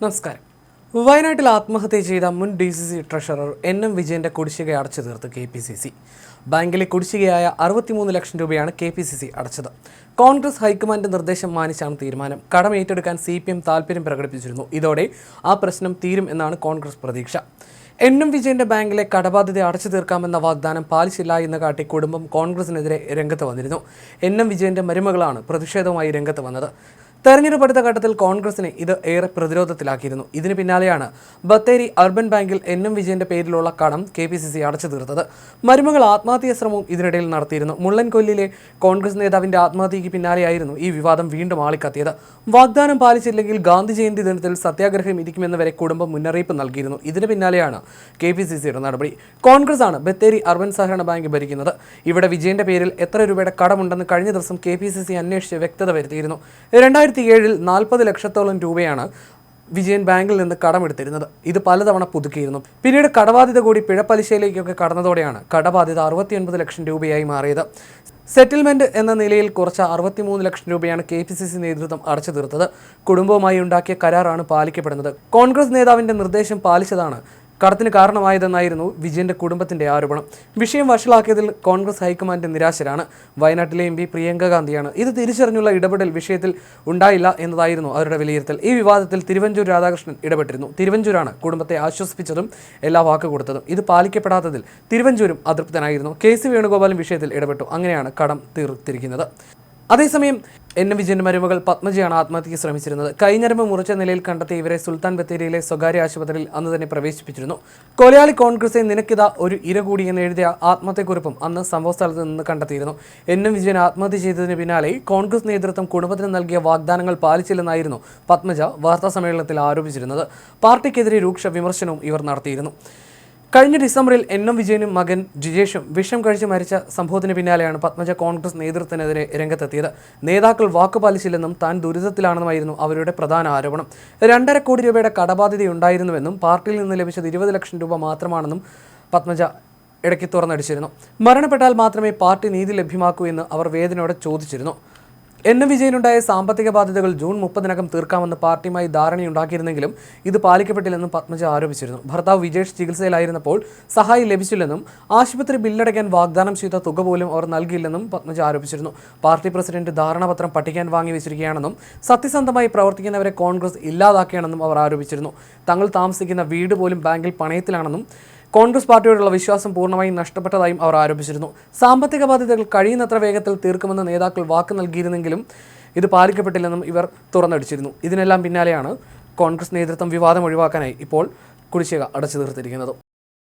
നമസ്കാരം. വയനാട്ടിൽ ആത്മഹത്യ ചെയ്ത മുൻ D C C treasurer N M വിജയന്റെ കുടിശ്ശിക അടച്ചു തീർത്ത് കെ പി സി സി ബാങ്കിലെ കുടിശ്ശികയായ അറുപത്തിമൂന്ന് ലക്ഷം രൂപയാണ് കെ പി സി സി അടച്ചത്. കോൺഗ്രസ് ഹൈക്കമാൻഡ് നിർദ്ദേശം മാനിച്ചാണ് തീരുമാനം. കടം ഏറ്റെടുക്കാൻ സി പി എം താൽപ്പര്യം പ്രകടിപ്പിച്ചിരുന്നു. ഇതോടെ ആ പ്രശ്നം തീരും എന്നാണ് കോൺഗ്രസ് പ്രതീക്ഷ. എൻ എം വിജയന്റെ ബാങ്കിലെ കടബാധ്യത അടച്ചു തീർക്കാമെന്ന വാഗ്ദാനം പാലിച്ചില്ല എന്ന് കാട്ടി കുടുംബം കോൺഗ്രസിനെതിരെ രംഗത്ത് വന്നിരുന്നു. എൻ എം വിജയന്റെ മരുമകളാണ് പ്രതിഷേധവുമായി രംഗത്ത് വന്നത്. തെരഞ്ഞെടുപ്പ് അടുത്ത ഘട്ടത്തിൽ കോൺഗ്രസിനെ ഇത് ഏറെ പ്രതിരോധത്തിലാക്കിയിരുന്നു. ഇതിന് പിന്നാലെയാണ് ബത്തേരി അർബൻ ബാങ്കിൽ എൻ എം വിജയന്റെ പേരിലുള്ള കടം കെ പി സി സി അടച്ചു തീർത്തത്. മരുമകൾ ആത്മഹത്യാ ശ്രമവും ഇതിനിടയിൽ നടത്തിയിരുന്നു. മുള്ളൻകൊല്ലിലെ കോൺഗ്രസ് നേതാവിന്റെ ആത്മഹത്യയ്ക്ക് പിന്നാലെയായിരുന്നു ഈ വിവാദം വീണ്ടും ആളിക്കത്തിയത്. വാഗ്ദാനം പാലിച്ചില്ലെങ്കിൽ ഗാന്ധി ജയന്തി ദിനത്തിൽ സത്യാഗ്രഹം ഇരിക്കുമെന്ന് വരെ കുടുംബം മുന്നറിയിപ്പ് നൽകിയിരുന്നു. ഇതിന് പിന്നാലെയാണ് കെ പി സി സിയുടെ നടപടി. കോൺഗ്രസ് ആണ് ബത്തേരി അർബൻ സഹകരണ ബാങ്ക് ഭരിക്കുന്നത്. ഇവിടെ വിജയന്റെ പേരിൽ എത്ര രൂപയുടെ കടമുണ്ടെന്ന് കഴിഞ്ഞ ദിവസം കെ പി സി സി അന്വേഷിച്ച് വ്യക്തത വരുത്തിയിരുന്നു. രണ്ടായിരത്തി ഏഴിൽ നാൽപ്പത് ലക്ഷത്തോളം രൂപയാണ് വിജയൻ ബാങ്കിൽ നിന്ന് കടമെടുത്തിരുന്നത്. ഇത് പലതവണ പുതുക്കിയിരുന്നു. പിന്നീട് കടബാധ്യത കൂടി പിഴപ്പലിശയിലേക്കൊക്കെ കടന്നതോടെയാണ് കടബാധ്യത അറുപത്തിയൊൻപത് ലക്ഷം രൂപയായി മാറിയത്. സെറ്റിൽമെന്റ് എന്ന നിലയിൽ കുറച്ച അറുപത്തിമൂന്ന് ലക്ഷം രൂപയാണ് കെ പി സി സി നേതൃത്വം അടച്ചു തീർത്തത്. കുടുംബവുമായി ഉണ്ടാക്കിയ കരാറാണ് പാലിക്കപ്പെടുന്നത്. കോൺഗ്രസ് നേതാവിന്റെ നിർദ്ദേശം പാലിച്ചതാണ് കടത്തിന് കാരണമായതെന്നായിരുന്നു വിജയന്റെ കുടുംബത്തിന്റെ ആരോപണം. വിഷയം വഷളാക്കിയതിൽ കോൺഗ്രസ് ഹൈക്കമാൻഡ് നിരാശരാണ്. വയനാട്ടിലെ എം പി പ്രിയങ്ക ഗാന്ധിയാണ്. ഇത് തിരിച്ചറിഞ്ഞുള്ള ഇടപെടൽ വിഷയത്തിൽ ഉണ്ടായില്ല എന്നതായിരുന്നു അവരുടെ വിലയിരുത്തൽ. ഈ വിവാദത്തിൽ തിരുവഞ്ചൂർ രാധാകൃഷ്ണൻ ഇടപെട്ടിരുന്നു. തിരുവഞ്ചൂരാണ് കുടുംബത്തെ ആശ്വസിപ്പിച്ചതും എല്ലാ വാക്ക് കൊടുത്തതും. ഇത് പാലിക്കപ്പെടാത്തതിൽ തിരുവഞ്ചൂരും അതൃപ്തനായിരുന്നു. കെ സി വേണുഗോപാലും വിഷയത്തിൽ ഇടപെട്ടു. അങ്ങനെയാണ് കടം തീർത്തിരിക്കുന്നത്. അതേസമയം എൻ. വിജയന്റെ മരുമകൾ പത്മജിയാണ് ആത്മഹത്യയ്ക്ക് ശ്രമിച്ചിരുന്നത്. കൈഞ്ഞരമ്പ് മുറിച്ച നിലയിൽ കണ്ടെത്തിയ ഇവരെ സുൽത്താൻ ബത്തേരിയിലെ സ്വകാര്യ ആശുപത്രിയിൽ അന്ന് തന്നെ പ്രവേശിപ്പിച്ചിരുന്നു. കൊലയാളി കോൺഗ്രസെ നിനക്കിത ഒരു ഇര കൂടി എന്ന് എഴുതിയ ആത്മഹത്യക്കുറിപ്പും അന്ന് സംഭവസ്ഥലത്ത് നിന്ന് കണ്ടെത്തിയിരുന്നു. എൻ. എം. വിജയൻ ആത്മഹത്യ ചെയ്തതിന് പിന്നാലെ കോൺഗ്രസ് നേതൃത്വം കുടുംബത്തിന് നൽകിയ വാഗ്ദാനങ്ങൾ പാലിച്ചില്ലെന്നായിരുന്നു പത്മജ വാർത്താ സമ്മേളനത്തിൽ ആരോപിച്ചിരുന്നത്. പാർട്ടിക്കെതിരെ രൂക്ഷ വിമർശനവും ഇവർ നടത്തിയിരുന്നു. കഴിഞ്ഞ ഡിസംബറിൽ എൻ എം വിജയനും മകൻ ജിജേഷും വിഷം കഴിച്ച് മരിച്ച സംഭവത്തിന് പിന്നാലെയാണ് പത്മജ കോൺഗ്രസ് നേതൃത്വത്തിനെതിരെ രംഗത്തെത്തിയത്. നേതാക്കൾ വാക്കുപാലിച്ചില്ലെന്നും താൻ ദുരിതത്തിലാണെന്നുമായിരുന്നു അവരുടെ പ്രധാന ആരോപണം. രണ്ടര കോടി രൂപയുടെ കടബാധ്യതയുണ്ടായിരുന്നുവെന്നും പാർട്ടിയിൽ നിന്ന് ലഭിച്ചത് ഇരുപത് ലക്ഷം രൂപ മാത്രമാണെന്നും പത്മജ ഇടയ്ക്ക് തുറന്നടിച്ചിരുന്നു. മരണപ്പെട്ടാൽ മാത്രമേ പാർട്ടി നീതി ലഭ്യമാക്കൂ എന്ന് അവർ വേദനയോടെ ചോദിച്ചിരുന്നു. എൻ എം വിജയനുണ്ടായ സാമ്പത്തിക ബാധ്യതകൾ ജൂൺ മുപ്പതിനകം തീർക്കാമെന്ന് പാർട്ടിയുമായി ധാരണയുണ്ടാക്കിയിരുന്നെങ്കിലും ഇത് പാലിക്കപ്പെട്ടില്ലെന്നും പത്മജ ആരോപിച്ചിരുന്നു. ഭർത്താവ് വിജേഷ് ചികിത്സയിലായിരുന്നപ്പോൾ സഹായം ലഭിച്ചില്ലെന്നും ആശുപത്രി ബില്ലടയ്ക്കാൻ വാഗ്ദാനം ചെയ്ത തുക പോലും അവർ നൽകിയില്ലെന്നും പത്മജ ആരോപിച്ചിരുന്നു. പാർട്ടി പ്രസിഡന്റ് ധാരണാപത്രം പഠിക്കാൻ വാങ്ങി വെച്ചിരിക്കുകയാണെന്നും സത്യസന്ധമായി പ്രവർത്തിക്കുന്നവരെ കോൺഗ്രസ് ഇല്ലാതാക്കുകയാണെന്നും അവർ ആരോപിച്ചിരുന്നു. തങ്ങൾ താമസിക്കുന്ന വീട് പോലും ബാങ്കിൽ പണയത്തിലാണെന്നും കോൺഗ്രസ് പാർട്ടിയോടുള്ള വിശ്വാസം പൂർണമായും നഷ്ടപ്പെട്ടതായും അവർ ആരോപിച്ചിരുന്നു. സാമ്പത്തിക ബാധ്യതകൾ കഴിയുന്നത്ര വേഗത്തിൽ തീർക്കുമെന്ന് നേതാക്കൾ വാക്ക് നൽകിയിരുന്നെങ്കിലും ഇത് പാലിക്കപ്പെട്ടില്ലെന്നും ഇവർ തുറന്നടിച്ചിരുന്നു. ഇതിനെല്ലാം പിന്നാലെയാണ് കോൺഗ്രസ് നേതൃത്വം വിവാദം ഒഴിവാക്കാനായി ഇപ്പോൾ കുടിശ്ശിക അടച്ചു തീർത്തിരിക്കുന്നത്.